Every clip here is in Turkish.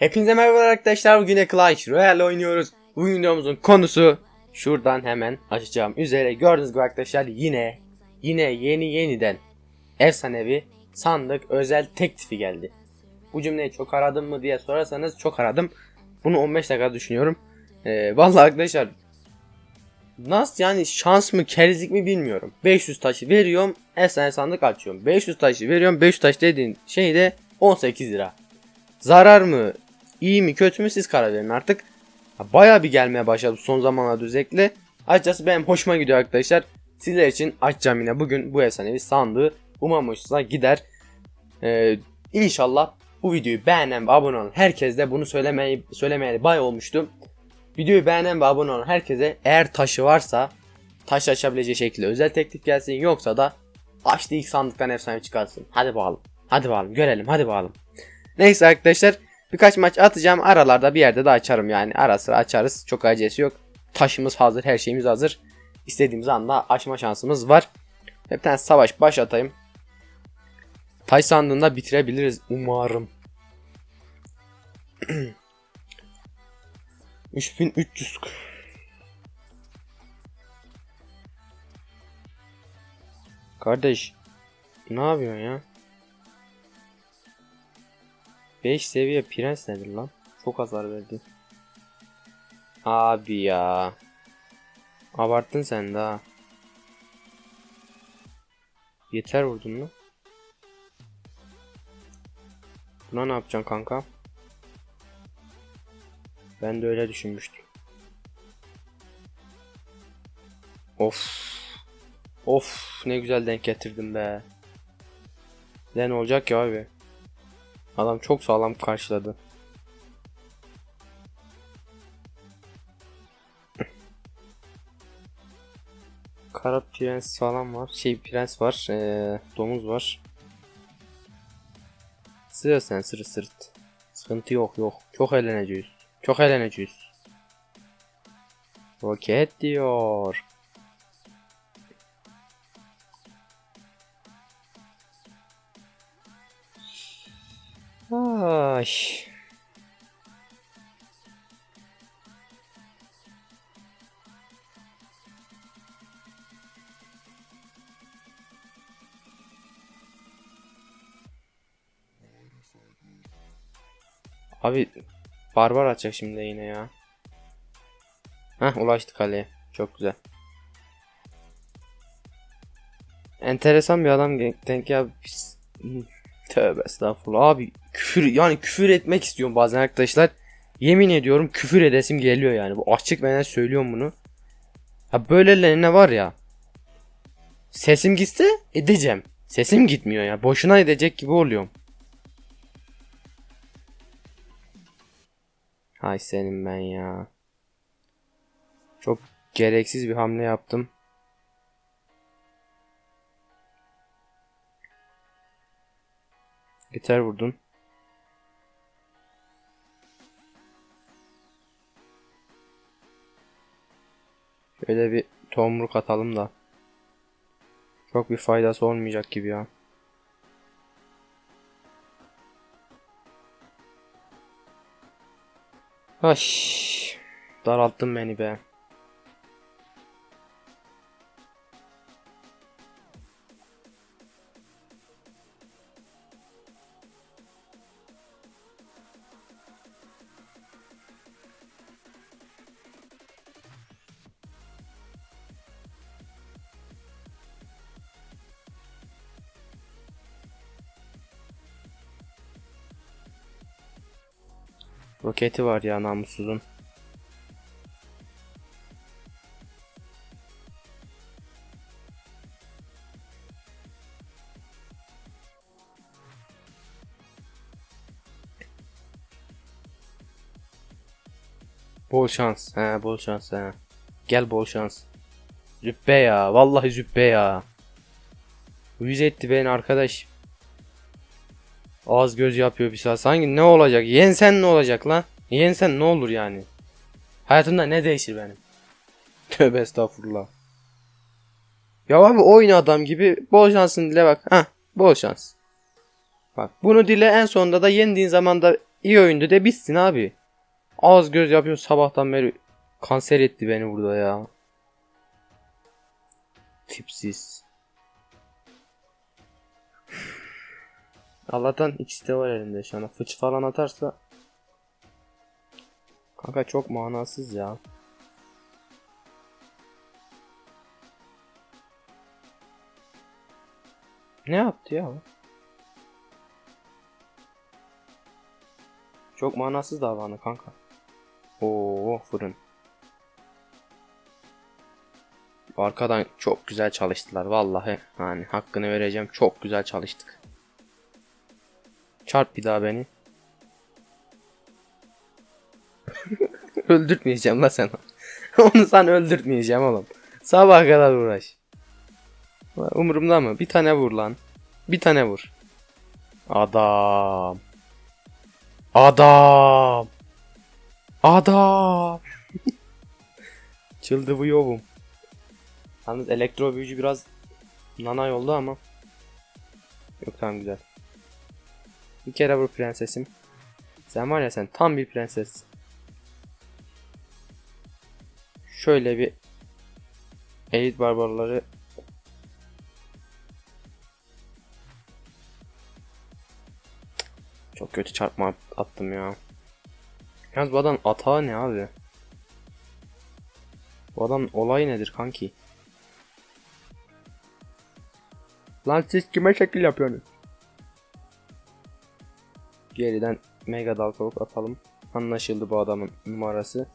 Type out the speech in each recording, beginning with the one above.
Hepinize merhaba arkadaşlar. Bugün Clash Royale oynuyoruz. Bu videomuzun konusu şuradan hemen açacağım üzere. Gördüğünüz gibi arkadaşlar yine yine yeni yeniden efsanevi sandık özel teklifi geldi. Bu cümleyi çok aradım mı diye sorarsanız çok aradım. Bunu 15 dakika düşünüyorum. Ee, vallahi arkadaşlar Nasıl yani şans mı kerizlik mi bilmiyorum. 500 taşı veriyorum efsane sandık açıyorum. 500 taşı veriyorum 500 taş dediğin şey de 18 lira. Zarar mı iyi mi kötü mü siz karar verin artık. Baya bir gelmeye başladı son zamanlarda özellikle. Açıkçası benim hoşuma gidiyor arkadaşlar. Sizler için açacağım yine bugün bu efsanevi sandığı. Umarım hoşuna gider. Ee, inşallah bu videoyu beğenen ve abone olan herkes de bunu söylemeyi söylemeye bay olmuştum. Videoyu beğenen ve abone olan herkese eğer taşı varsa taş açabileceği şekilde özel teklif gelsin yoksa da açtığı ilk sandıktan efsane çıkarsın. Hadi bakalım. Hadi bakalım görelim hadi bakalım. Neyse arkadaşlar birkaç maç atacağım aralarda bir yerde de açarım yani ara sıra açarız çok acelesi yok. Taşımız hazır her şeyimiz hazır. İstediğimiz anda açma şansımız var. Bir tane savaş başlatayım. Taş sandığında bitirebiliriz umarım. 3300 Kardeş ne yapıyorsun ya? 5 seviye prens nedir lan? Çok hasar verdi. Abi ya. Abarttın sen daha. Yeter vurdun mu? Buna ne yapacaksın kanka? Ben de öyle düşünmüştüm. Of. Of ne güzel denk getirdim be. Ne olacak ya abi? Adam çok sağlam karşıladı. Kara prens falan var. Şey prens var. Ee, domuz var. Sıra sen sırı sırt. Sıkıntı yok yok. Çok eğleneceğiz. Çok eğleneceğiz. Roket diyor. Ay. Abi barbar atacak şimdi yine ya. Heh ulaştık kaleye. Çok güzel. Enteresan bir adam denk ya. Tövbe estağfurullah abi küfür yani küfür etmek istiyorum bazen arkadaşlar. Yemin ediyorum küfür edesim geliyor yani. Bu açık ben söylüyorum bunu. Ha böylelerine var ya. Sesim gitse edeceğim. Sesim gitmiyor ya. Boşuna edecek gibi oluyorum. Hay senin ben ya. Çok gereksiz bir hamle yaptım. Yeter vurdun. Şöyle bir tomruk atalım da. Çok bir faydası olmayacak gibi ya. Ay, daralttın beni be. Roketi var ya namussuzun. Bol şans. He bol şans he. Gel bol şans. Züppe ya. Vallahi züppe ya. Yüz etti beni arkadaş. Ağız göz yapıyor bir saat. Sanki ne olacak? Yensen ne olacak lan? Yensen ne olur yani? Hayatımda ne değişir benim? Tövbe estağfurullah. Ya abi oyna adam gibi bol şansın dile bak. Ha, bol şans. Bak bunu dile en sonunda da yendiğin zaman da İyi oyundu de bitsin abi. Az göz yapıyor sabahtan beri. Kanser etti beni burada ya. Tipsiz. Allah'tan ikisi de var elinde şu an. Fıç falan atarsa. Kanka çok manasız ya. Ne yaptı ya? Çok manasız davranı kanka. Oo fırın. Arkadan çok güzel çalıştılar vallahi. Yani hakkını vereceğim. Çok güzel çalıştık. Çarp bir daha beni. öldürtmeyeceğim la sen. Onu sen öldürtmeyeceğim oğlum. Sabah kadar uğraş. Umurumda mı? Bir tane vur lan. Bir tane vur. Adam. Adam. Adam. Çıldı bu yovum. Yalnız elektro büyücü biraz nana yolda ama. Yok tamam güzel. Bir kere vur prensesim. Sen var ya sen tam bir prenses. Şöyle bir elit barbarları Çok kötü çarpma at- attım ya. Yalnız bu adam atağı ne abi? Bu adam olay nedir kanki? Lan siz kime şekil yapıyorsunuz? Geriden mega dalgalık atalım. Anlaşıldı bu adamın numarası.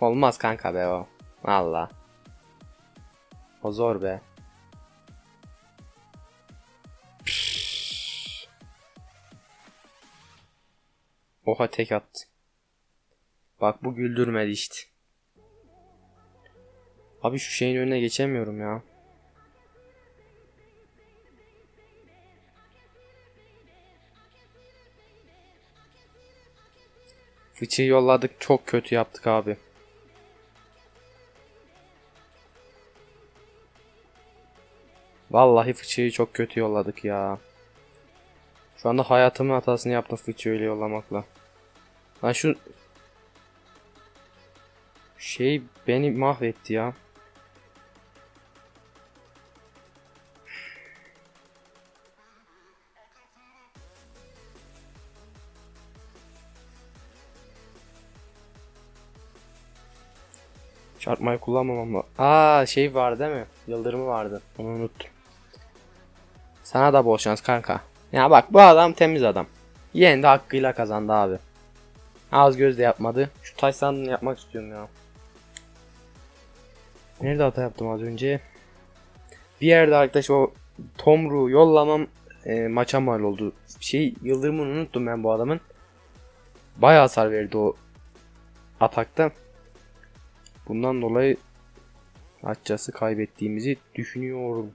Olmaz kanka be o. Valla. O zor be. Oha tek attı. Bak bu güldürmedi işte. Abi şu şeyin önüne geçemiyorum ya. Fıçıyı yolladık çok kötü yaptık abi. Vallahi fıçıyı çok kötü yolladık ya. Şu anda hayatımın hatasını yaptım fıçıyı öyle yollamakla. Lan şu şey beni mahvetti ya. Çarpmayı kullanmamam lazım. Aa şey var değil mi? Yıldırımı vardı. Onu unuttum. Sana da bol şans kanka. Ya bak bu adam temiz adam. Yeğen de hakkıyla kazandı abi. Az göz de yapmadı. Şu taş sandığını yapmak istiyorum ya. Nerede hata yaptım az önce? Bir yerde arkadaş o Tomru yollamam e, maça mal oldu. Şey yıldırımını unuttum ben bu adamın. Bayağı hasar verdi o atakta. Bundan dolayı açıkçası kaybettiğimizi düşünüyorum.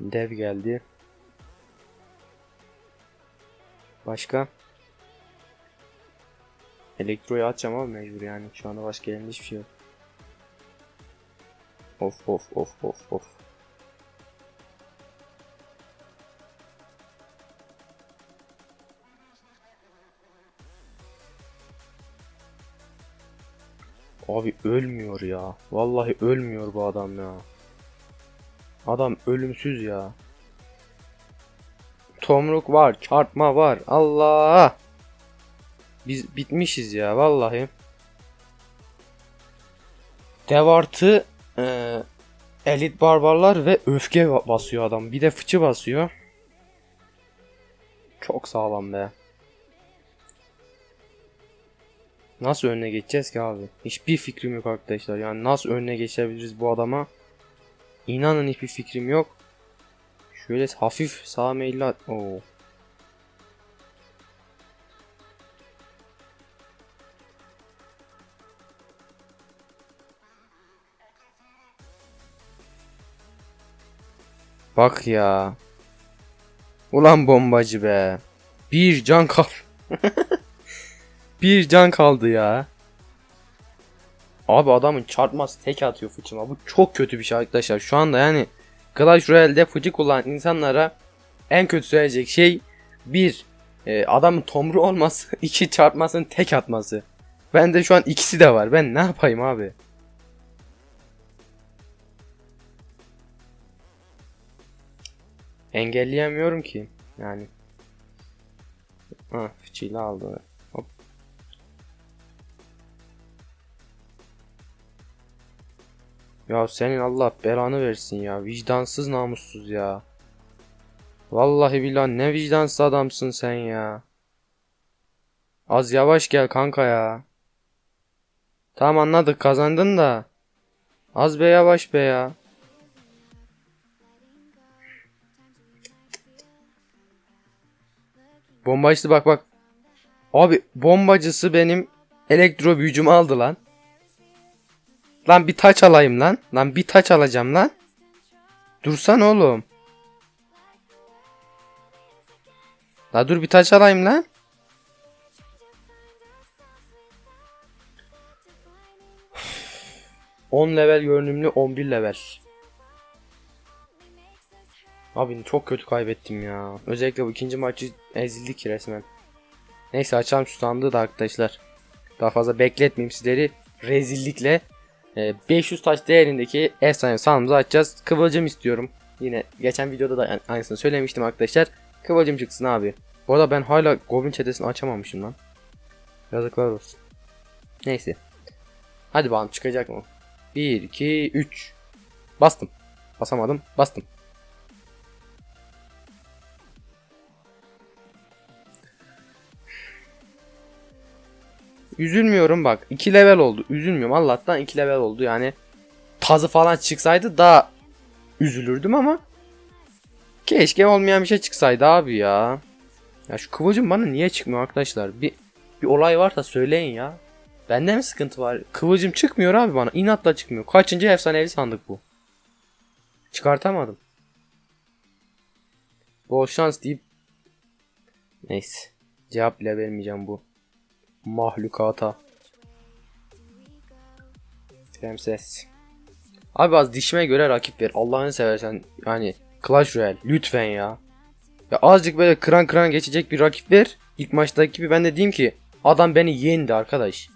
Dev geldi. Başka? Elektroyu atacağım ama mecbur yani. Şu anda başka elimde hiçbir şey yok. Of of of of of. Abi ölmüyor ya. Vallahi ölmüyor bu adam ya. Adam ölümsüz ya. Tomruk var, çarpma var. Allah! Biz bitmişiz ya vallahi. Dev artı e, elit barbarlar ve öfke ba- basıyor adam. Bir de fıçı basıyor. Çok sağlam be. Nasıl önüne geçeceğiz ki abi? Hiçbir fikrim yok arkadaşlar. Yani nasıl önüne geçebiliriz bu adama? İnanın hiçbir fikrim yok. Şöyle hafif sağ meyilli at. Oo. Bak ya. Ulan bombacı be. Bir can kal. bir can kaldı ya. Abi adamın çarpması tek atıyor fıçıma. Bu çok kötü bir şey arkadaşlar. Şu anda yani Clash Royale'de fıcı kullanan insanlara en kötü söyleyecek şey bir e, adamın tomru olması, iki çarpmasının tek atması. Bende şu an ikisi de var. Ben ne yapayım abi? Engelleyemiyorum ki. Yani. Ha, fıçıyla aldı. Ya senin Allah belanı versin ya. Vicdansız namussuz ya. Vallahi billahi ne vicdansız adamsın sen ya. Az yavaş gel kanka ya. Tamam anladık kazandın da. Az be yavaş be ya. Bombacısı bak bak. Abi bombacısı benim elektro büyücümü aldı lan. Lan bir taç alayım lan. Lan bir taç alacağım lan. Dursan oğlum. La dur bir taç alayım lan. On level görünümlü 11 level. Abi çok kötü kaybettim ya. Özellikle bu ikinci maçı ezildik resmen. Neyse açalım şu sandığı da arkadaşlar. Daha fazla bekletmeyeyim sizleri. Rezillikle e, 500 taş değerindeki efsane sandığımızı açacağız. Kıvılcım istiyorum. Yine geçen videoda da aynısını söylemiştim arkadaşlar. Kıvılcım çıksın abi. Bu arada ben hala Goblin çetesini açamamışım lan. Yazıklar olsun. Neyse. Hadi bakalım çıkacak mı? 1, 2, 3. Bastım. Basamadım. Bastım. Üzülmüyorum bak. 2 level oldu. Üzülmüyorum. Allah'tan 2 level oldu. Yani tazı falan çıksaydı daha üzülürdüm ama keşke olmayan bir şey çıksaydı abi ya. Ya şu kıvılcım bana niye çıkmıyor arkadaşlar? Bir bir olay varsa söyleyin ya. Bende mi sıkıntı var? Kıvılcım çıkmıyor abi bana. İnatla çıkmıyor. Kaçıncı efsanevi sandık bu? Çıkartamadım. Bol şans deyip Neyse. Cevap bile vermeyeceğim bu. Mahlukata. Prenses. Abi az dişime göre rakip ver. Allah'ını seversen yani Clash Royale lütfen ya. Ya azıcık böyle kıran kıran geçecek bir rakip ver. İlk maçtaki gibi ben de diyeyim ki adam beni yendi arkadaş.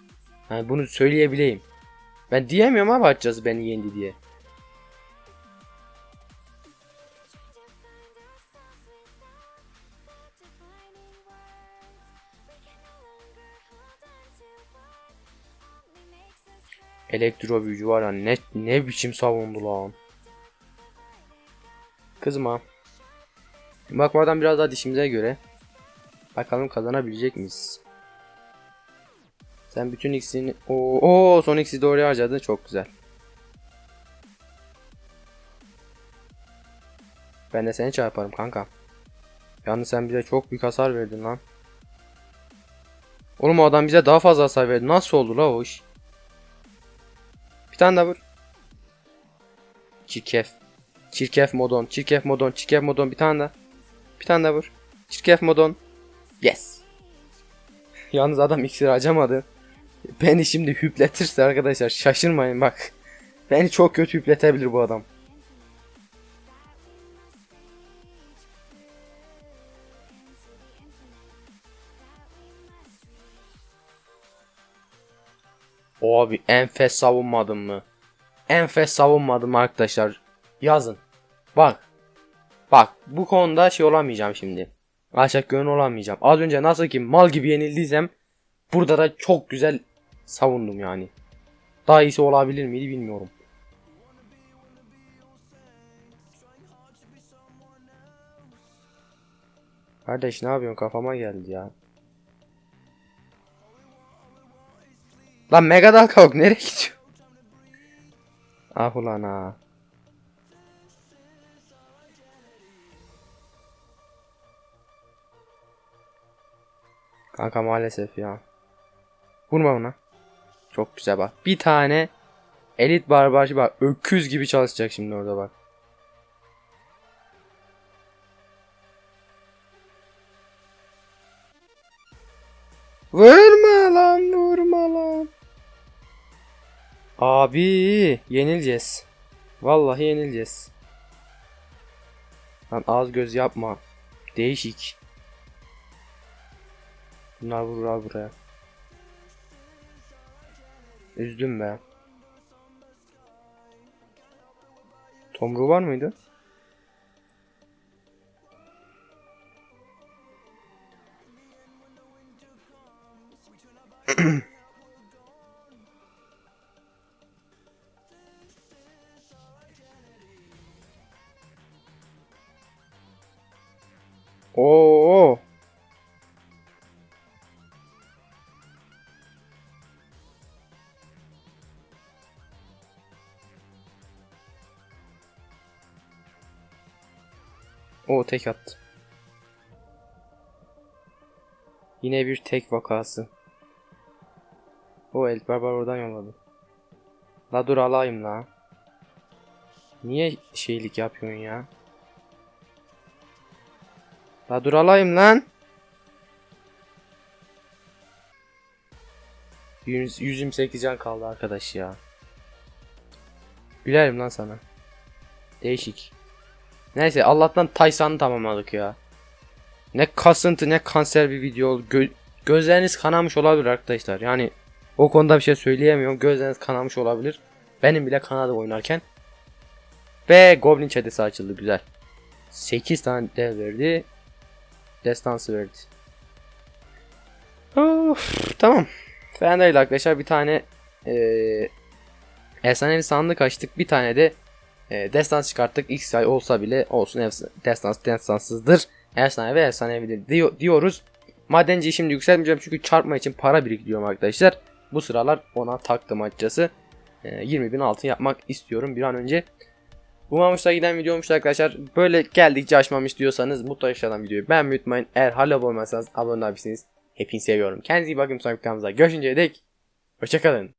Yani bunu söyleyebileyim. Ben diyemiyorum abi açacağız beni yendi diye. Elektro büyücü var ya ne, ne biçim savundu lan. Kızma. Bakmadan biraz daha dişimize göre. Bakalım kazanabilecek miyiz? Sen bütün x'ini... Oo, oo son x'i doğru harcadın. Çok güzel. Ben de seni çarparım kanka. Yalnız sen bize çok büyük hasar verdin lan. Oğlum adam bize daha fazla hasar verdi. Nasıl oldu la o iş? Bir tane daha vur. Çirkef. Çirkef modon. Çirkef modon. Çirkef modon. Bir tane daha. Bir tane daha vur. Çirkef modon. Yes. Yalnız adam iksir harcamadı. Beni şimdi hüpletirse arkadaşlar şaşırmayın bak. Beni çok kötü hüpletebilir bu adam. Abi enfes savunmadım mı? Enfes savunmadım arkadaşlar. Yazın. Bak. Bak bu konuda şey olamayacağım şimdi. Aşak gönül olamayacağım. Az önce nasıl ki mal gibi yenildiysem burada da çok güzel savundum yani. Daha iyisi olabilir miydi bilmiyorum. Kardeş ne yapıyorsun kafama geldi ya. Lan Mega Dalkavuk nereye gidiyor? Ah ulan ha. Kanka maalesef ya. Vurma ona. Çok güzel bak. Bir tane elit barbarcı bak. Öküz gibi çalışacak şimdi orada bak. Abi yenileceğiz. Vallahi yenileceğiz. Lan ağız göz yapma. Değişik. Bunlar vurur buraya. Üzdüm be. Tomru var mıydı? O tek attı. Yine bir tek vakası. O el barbar oradan yolladı. La dur alayım la. Niye şeylik yapıyorsun ya? La dur alayım lan. 100 128 can kaldı arkadaş ya. Gülerim lan sana. Değişik. Neyse Allah'tan Taysan'ı tamamladık ya. Ne kasıntı ne kanser bir video oldu. Gö- gözleriniz kanamış olabilir arkadaşlar. Yani o konuda bir şey söyleyemiyorum. Gözleriniz kanamış olabilir. Benim bile kanadı oynarken. Ve Goblin çetesi açıldı güzel. 8 tane dev verdi. Destansı verdi. Of, tamam. Fena değil arkadaşlar. Bir tane eee efsanevi sandık açtık. Bir tane de e, destans çıkarttık. X ay olsa bile olsun destans destanssızdır. Efsane ve efsanevidir diyor, diyoruz. Madenciyi şimdi yükseltmeyeceğim çünkü çarpma için para biriktiriyorum arkadaşlar. Bu sıralar ona taktım açıkçası. E, 20 bin altın yapmak istiyorum bir an önce. Bu mamışta giden videomuş arkadaşlar. Böyle geldikçe açmamı istiyorsanız mutlaka aşağıdan videoyu beğenmeyi unutmayın. Eğer hala olmazsanız abone olabilirsiniz. Hepinizi seviyorum. Kendinize iyi bakın sonraki videomuzda görüşünceye dek. Hoşçakalın.